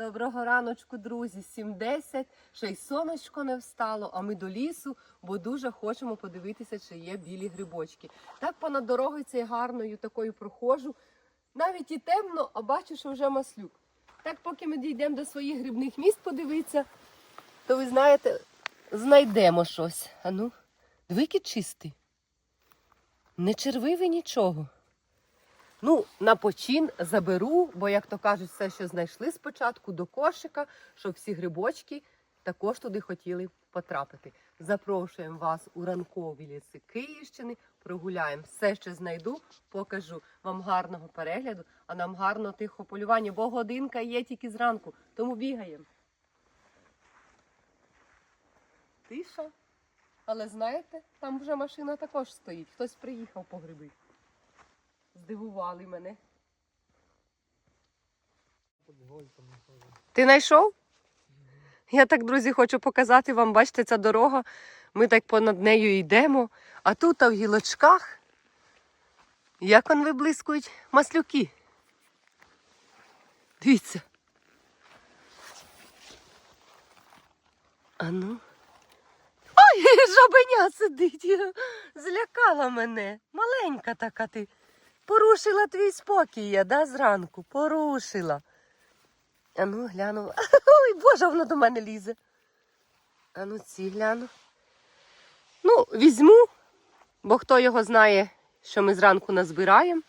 Доброго раночку, друзі. 7.10, ще й сонечко не встало, а ми до лісу, бо дуже хочемо подивитися, чи є білі грибочки. Так понад дорогою цією гарною такою проходжу. Навіть і темно, а бачу, що вже маслюк. Так, поки ми дійдемо до своїх грибних міст подивитися, то ви знаєте, знайдемо щось. Ану, двики чистий. Не червивий нічого. Ну, на почин заберу, бо, як то кажуть, все, що знайшли спочатку до кошика, щоб всі грибочки також туди хотіли потрапити. Запрошуємо вас у ранкові ліси Київщини. Прогуляємо все, що знайду, покажу вам гарного перегляду, а нам гарного тихого полювання, бо годинка є тільки зранку, тому бігаємо. Тиша. Але знаєте, там вже машина також стоїть. Хтось приїхав по гриби. Здивували мене. Ти знайшов? Я так, друзі, хочу показати вам, бачите, ця дорога. Ми так понад нею йдемо, а тут а в гілочках, як он виблискують маслюки. Дивіться. А ну. Ой, жабеня сидить. Злякала мене. Маленька така ти. Порушила твій спокій я, да, зранку? Порушила. А ну, гляну. Ой, Боже, воно до мене лізе. А ну ці гляну. Ну, візьму, бо хто його знає, що ми зранку назбираємо,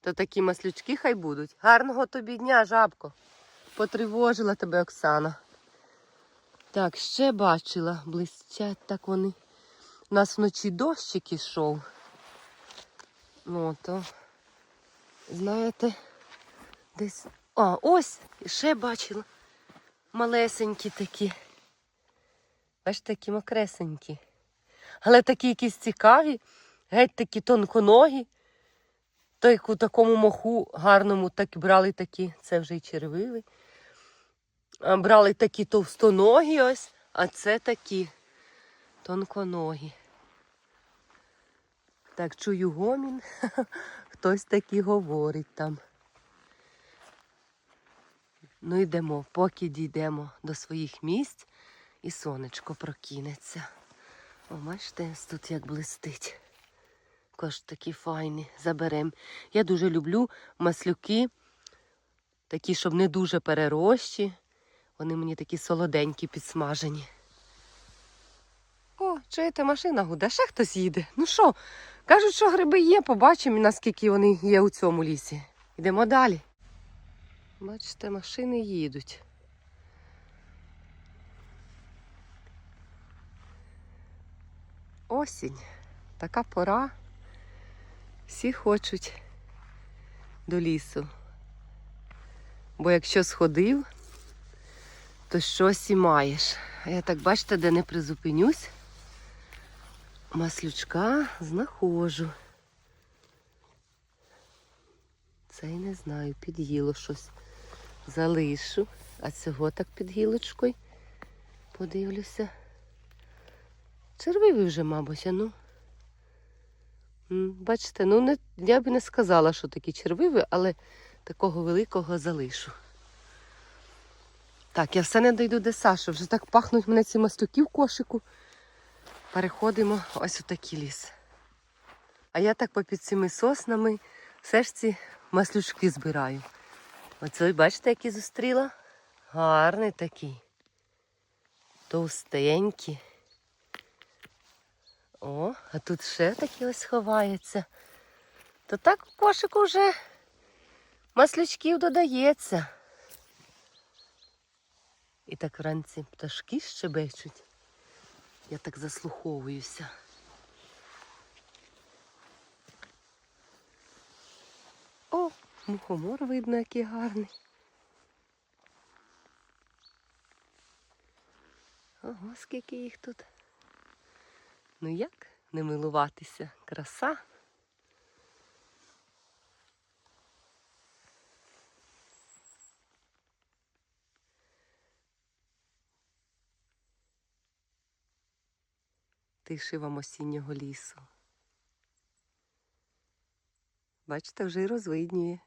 то такі маслючки хай будуть. Гарного тобі дня, жабко. Потривожила тебе Оксана. Так, ще бачила, блистять так вони. У нас вночі дощик ішов. Ну, то, знаєте, десь. А, ось, ще бачила. Малесенькі такі. Бачите, такі макресенькі. Але такі якісь цікаві, геть такі тонконогі. То як у такому моху гарному так брали такі, це вже й червивий. Брали такі товстоногі ось, а це такі тонконогі. Так, чую гомін. Хтось таки говорить там. Ну йдемо, поки дійдемо до своїх місць і сонечко прокинеться. О, бачите, тут як блистить. Також такі файні. Заберемо. Я дуже люблю маслюки, такі, щоб не дуже перерощі. Вони мені такі солоденькі, підсмажені. О, чуєте, машина гуде, ще хтось їде. Ну що, кажуть, що гриби є, побачимо, наскільки вони є у цьому лісі. Йдемо далі. Бачите, машини їдуть. Осінь. Така пора. Всі хочуть до лісу. Бо якщо сходив, то щось і маєш. А я так бачите, де не призупинюсь, маслючка знаходжу. Це й не знаю, під'їло щось. Залишу. А цього так під гілочкою. Подивлюся. Червивий вже, мабуть, а ну. Бачите, ну не, я б не сказала, що такі червиві, але такого великого залишу. Так, я все не дойду до Саші. Вже так пахнуть мене ці мастюки в кошику. Переходимо ось у такий ліс. А я так попід цими соснами все ж ці маслючки збираю. Оцей, бачите, який зустріла? Гарний такий. Товстенький. О, а тут ще такі ось ховається. То так в кошику вже маслючків додається. І так вранці пташки щебечуть. Я так заслуховуюся. О, мухомор видно, який гарний. Ого, скільки їх тут. Ну як не милуватися? Краса. тиші вам осіннього лісу. Бачите, вже й розвиднює.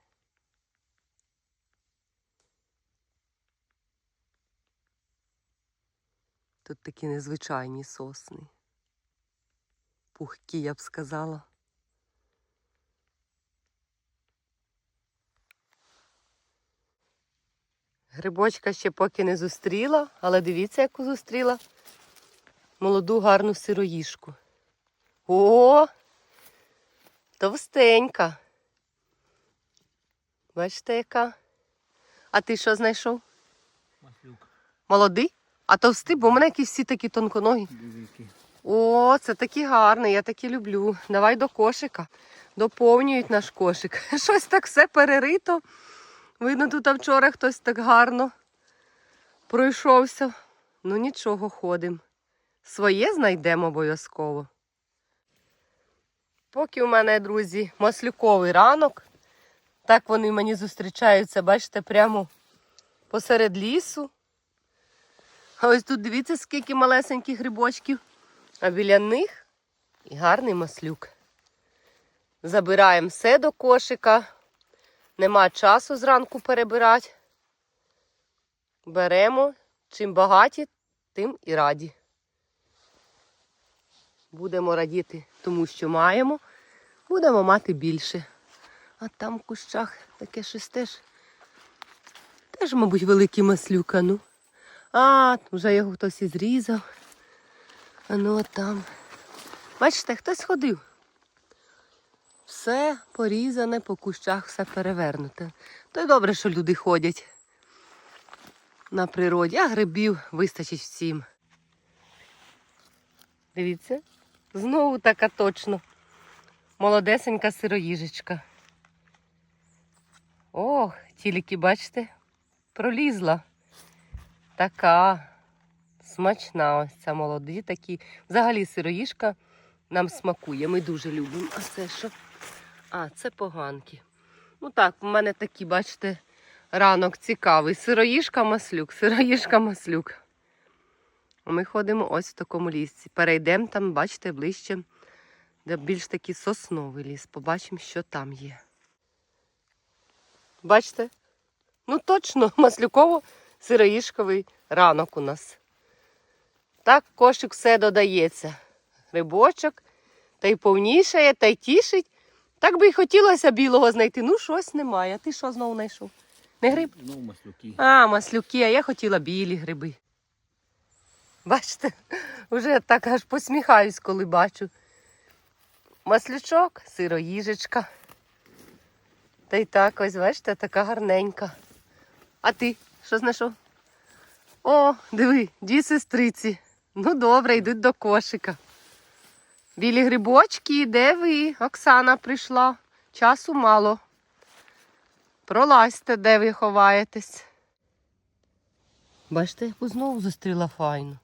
Тут такі незвичайні сосни. Пухкі, я б сказала. Грибочка ще поки не зустріла, але дивіться, яку зустріла. Молоду гарну сироїшку. О! Товстенька. Бачите, яка? А ти що знайшов? Маслюк. Молодий? А товстий, бо у мене якісь всі такі тонконогі. О, це такі гарні, я такі люблю. Давай до кошика. Доповнюють наш кошик. Щось так все перерито. Видно, тут вчора хтось так гарно пройшовся. Ну нічого, ходимо. Своє знайдемо обов'язково. Поки у мене, друзі, маслюковий ранок. Так вони мені зустрічаються, бачите, прямо посеред лісу. А ось тут дивіться, скільки малесеньких грибочків. А біля них і гарний маслюк. Забираємо все до кошика. Нема часу зранку перебирати. Беремо. Чим багаті, тим і раді. Будемо радіти тому, що маємо. Будемо мати більше. А там в кущах таке щось теж. Теж, мабуть, великий маслюк, а ну. А, вже його хтось і зрізав. А ну от там. Бачите, хтось ходив. Все порізане по кущах, все перевернуте. То й добре, що люди ходять на природі, а грибів вистачить всім. Дивіться, знову така точно. Молодесенька сироїжечка. Ох, тільки, бачите, пролізла. Така смачна ось ця молоді такі. Взагалі сироїжка нам смакує. Ми дуже любимо. А це що? А, це поганки. Ну так, у мене такі, бачите, ранок цікавий. Сироїжка маслюк, сироїжка маслюк. Ми ходимо ось в такому лісці. Перейдемо там, бачите, ближче, де більш такий сосновий ліс. Побачимо, що там є. Бачите? Ну точно, маслюково сироїшковий ранок у нас. Так, кошик все додається. Грибочок, та й повнішає, та й тішить. Так би й хотілося білого знайти. Ну, щось немає. А ти що знову знайшов? Не гриб? Ну, маслюки. А, маслюки, а я хотіла білі гриби. Бачите, вже так аж посміхаюсь, коли бачу. Маслючок, сироїжечка. Та й так ось, бачите, така гарненька. А ти що знайшов? О, диви, дві сестриці. Ну добре, йдуть до кошика. Білі грибочки, де ви? Оксана прийшла. Часу мало. Пролазьте, де ви ховаєтесь. Бачите, яку знову зустріла файну.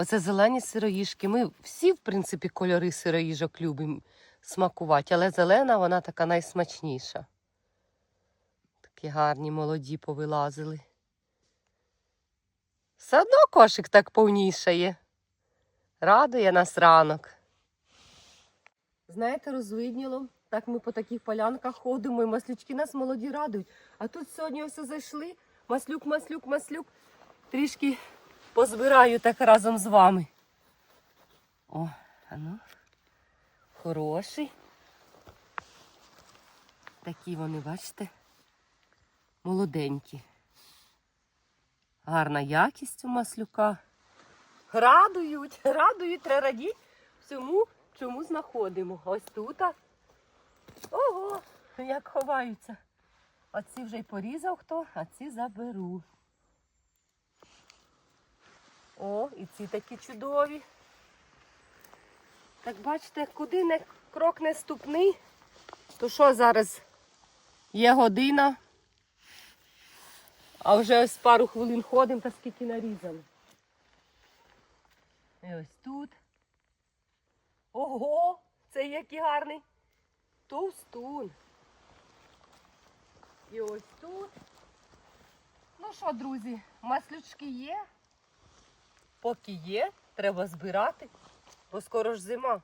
Оце зелені сироїжки. Ми всі, в принципі, кольори сироїжок любимо смакувати, але зелена вона така найсмачніша. Такі гарні молоді повилазили. Все одно кошик так повнішає. Радує нас ранок. Знаєте, розвидніло. Так ми по таких полянках ходимо, і маслючки нас молоді радують. А тут сьогодні ось зайшли. Маслюк, маслюк, маслюк. Трішки позбираю так разом з вами. О, а ну. Хороший. Такі вони, бачите, молоденькі. Гарна якість у маслюка. Радують, радують, треба радіти всьому, чому знаходимо. Ось тут. Ого, як ховаються. Оці вже й порізав хто, а ці заберу. О, і ці такі чудові. Так бачите, куди не крок не ступний, то що зараз є година, а вже ось пару хвилин ходимо та скільки нарізали. І ось тут. Ого, це який гарний товстун. І ось тут. Ну що, друзі, маслючки є. Поки є, треба збирати, бо скоро ж зима.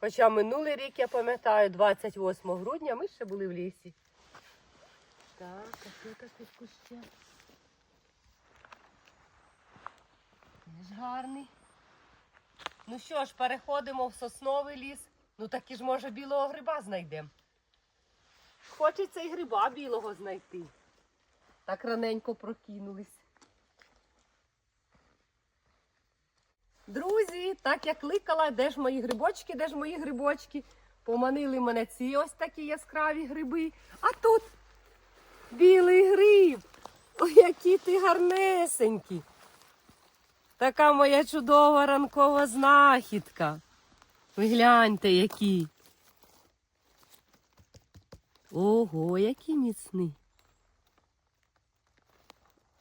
Хоча минулий рік, я пам'ятаю, 28 грудня ми ще були в лісі. Так, а що таке куще? Теж гарний. Ну що ж, переходимо в сосновий ліс. Ну таки ж може білого гриба знайдемо. Хочеться і гриба білого знайти. Так раненько прокинулись. Друзі, так я кликала, де ж мої грибочки, де ж мої грибочки. Поманили мене ці ось такі яскраві гриби. А тут білий гриб. Ой, які ти гарнесенькі. Така моя чудова ранкова знахідка. Ви гляньте, які. Ого, який міцний.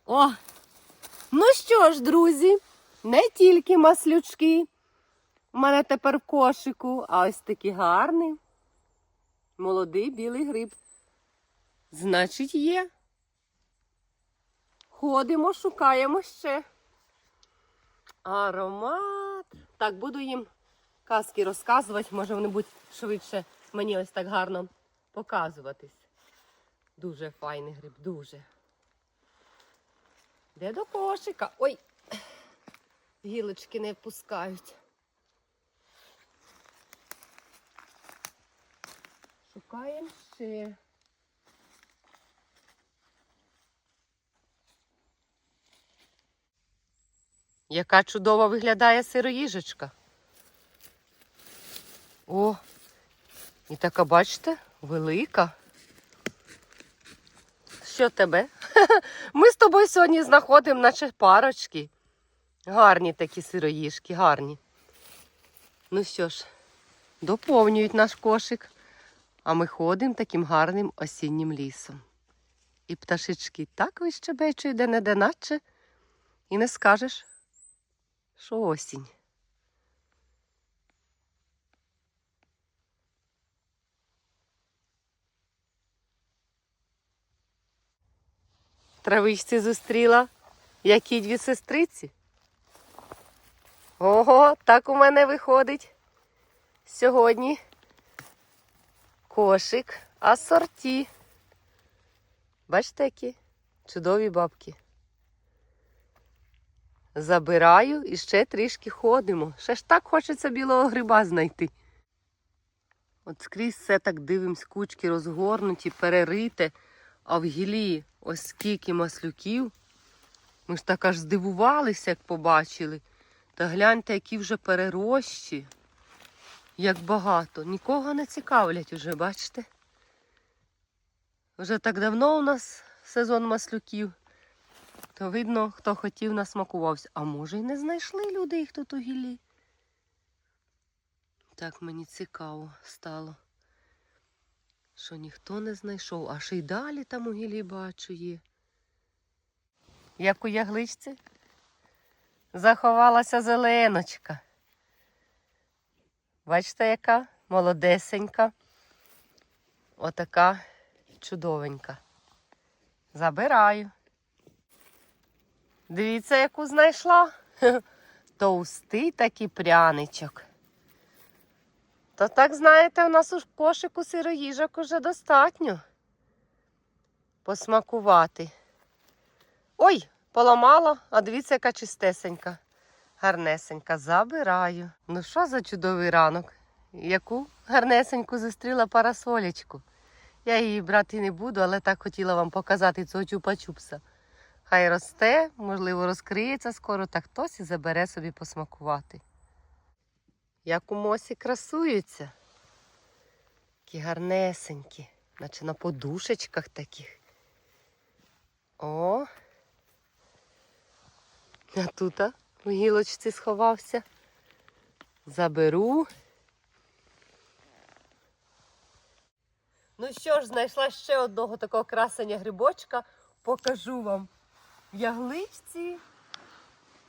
О! Ну що ж, друзі, не тільки маслючки. У мене тепер в кошику, а ось такий гарний. Молодий білий гриб. Значить, є. Ходимо, шукаємо ще. Аромат. Так, буду їм казки розказувати, може вони будуть швидше мені ось так гарно показуватись. Дуже файний гриб, дуже. Де до кошика? Ой, гілочки не пускають. Шукаємо ще. Яка чудово виглядає сироїжечка. О, і така, бачите, велика. Що тебе? Ми з тобою сьогодні знаходимо, наче парочки. Гарні такі сироїжки, гарні. Ну що ж, доповнюють наш кошик, а ми ходимо таким гарним осіннім лісом. І пташечки так вищебечують де не де наче, і не скажеш, що осінь. Травичці зустріла, які дві сестриці. Ого, так у мене виходить сьогодні кошик асорті. Бачите, які чудові бабки. Забираю і ще трішки ходимо. Ще ж так хочеться білого гриба знайти. От скрізь все так дивимось, кучки розгорнуті, перерите, а в гілі ось скільки маслюків. Ми ж так аж здивувалися, як побачили. Та гляньте, які вже перерощі. Як багато. Нікого не цікавлять уже, бачите? Вже так давно у нас сезон маслюків. То видно, хто хотів, насмакувався. А може й не знайшли люди їх тут у гілі. Так мені цікаво стало. Що ніхто не знайшов, аж і далі там у гілі бачу є. Як у ягличці заховалася зеленочка. Бачите, яка молодесенька. Отака чудовенька. Забираю. Дивіться, яку знайшла. Товстий такий пряничок. То так, знаєте, у нас у кошику сироїжок уже достатньо. Посмакувати. Ой, поламала, а дивіться, яка чистесенька. Гарнесенька. Забираю. Ну що за чудовий ранок? Яку гарнесеньку зустріла парасолечку. Я її брати не буду, але так хотіла вам показати цього чупа-чупса. Хай росте, можливо, розкриється скоро, так хтось і забере собі посмакувати. Як у мосі красуються. Такі гарнесенькі, наче на подушечках таких. О! А тут в гілочці сховався. Заберу. Ну що ж, знайшла ще одного такого красення грибочка. Покажу вам в ягличці.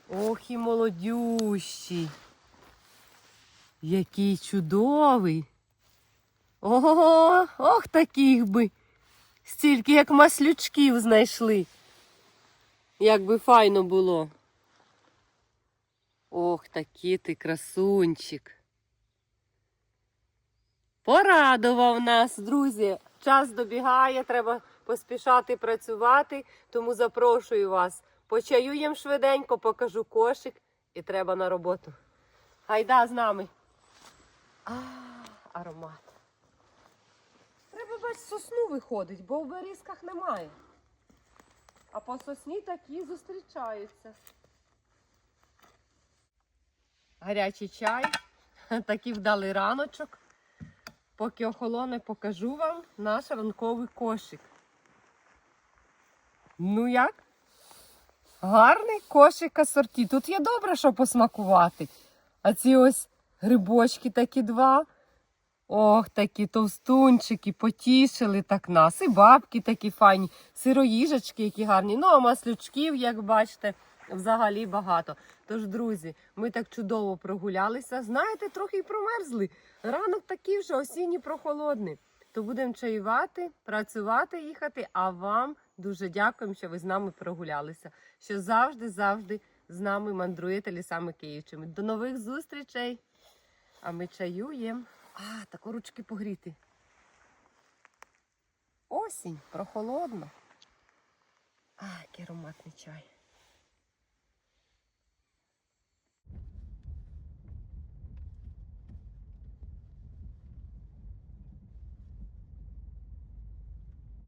Ох і молодющий. Який чудовий. Ого, ох таких би. Стільки як маслючків знайшли. Як би файно було. Ох, такий ти красунчик. Порадував нас, друзі. Час добігає, треба поспішати працювати, тому запрошую вас. Почаюєм швиденько, покажу кошик і треба на роботу. Гайда з нами. А, аромат. Треба бач, сосну виходить, бо в берізках немає. А по сосні такі зустрічаються. Гарячий чай, такий вдалий раночок. Поки охолоне, покажу вам наш ранковий кошик. Ну як? Гарний кошик асорті. Тут є добре, що посмакувати. А ці ось грибочки такі два. Ох, такі товстунчики, потішили так нас. І бабки такі файні, сироїжечки, які гарні. Ну, а маслючків, як бачите, взагалі багато. Тож, друзі, ми так чудово прогулялися. Знаєте, трохи й промерзли. Ранок такий вже осінній прохолодний. То будемо чаювати, працювати, їхати. А вам дуже дякуємо, що ви з нами прогулялися. Що завжди, завжди з нами мандруєте лісами Київчими. До нових зустрічей! А ми чаюємо. А, тако ручки погріти. Осінь, прохолодно. А, який ароматний чай.